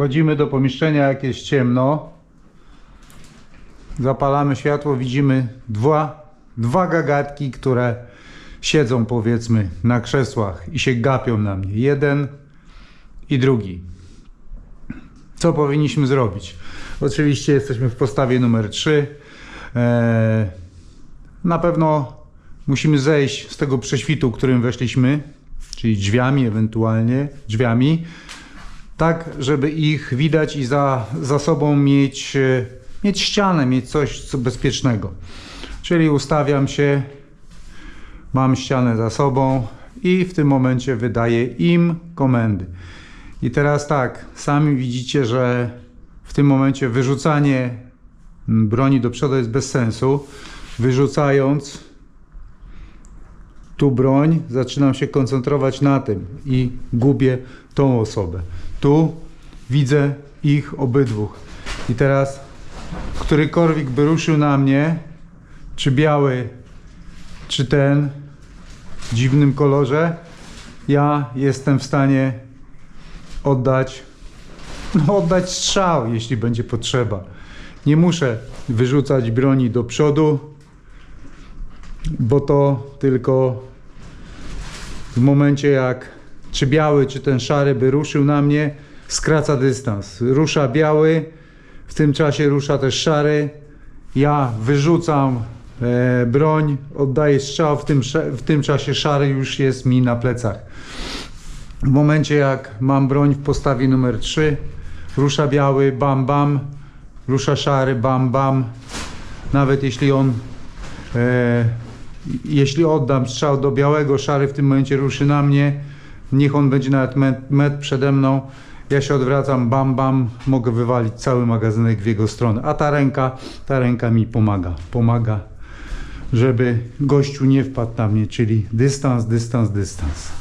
Wchodzimy do pomieszczenia, jak jest ciemno. Zapalamy światło, widzimy dwa, dwa gagatki, które siedzą powiedzmy na krzesłach i się gapią na mnie. Jeden i drugi. Co powinniśmy zrobić? Oczywiście jesteśmy w postawie numer 3. Eee, na pewno musimy zejść z tego prześwitu, którym weszliśmy, czyli drzwiami ewentualnie, drzwiami, tak żeby ich widać i za, za sobą mieć, e, mieć ścianę, mieć coś co bezpiecznego. Czyli ustawiam się, mam ścianę za sobą i w tym momencie wydaję im komendy. I teraz tak, sami widzicie, że w tym momencie wyrzucanie broni do przodu jest bez sensu. Wyrzucając tu broń, zaczynam się koncentrować na tym i gubię tą osobę. Tu widzę ich obydwóch. I teraz którykolwiek by ruszył na mnie, czy biały, czy ten w dziwnym kolorze, ja jestem w stanie oddać, no oddać strzał, jeśli będzie potrzeba. Nie muszę wyrzucać broni do przodu, bo to tylko w momencie jak czy biały, czy ten szary by ruszył na mnie, skraca dystans. Rusza biały, w tym czasie rusza też szary. Ja wyrzucam e, broń, oddaję strzał, w tym, w tym czasie szary już jest mi na plecach. W momencie jak mam broń w postawie numer 3, rusza biały, bam bam, rusza szary, bam bam. Nawet jeśli on, e, jeśli oddam strzał do białego, szary w tym momencie ruszy na mnie, niech on będzie nawet met, met przede mną, ja się odwracam, bam bam, mogę wywalić cały magazynek w jego stronę. A ta ręka, ta ręka mi pomaga, pomaga, żeby gościu nie wpadł na mnie, czyli dystans, dystans, dystans.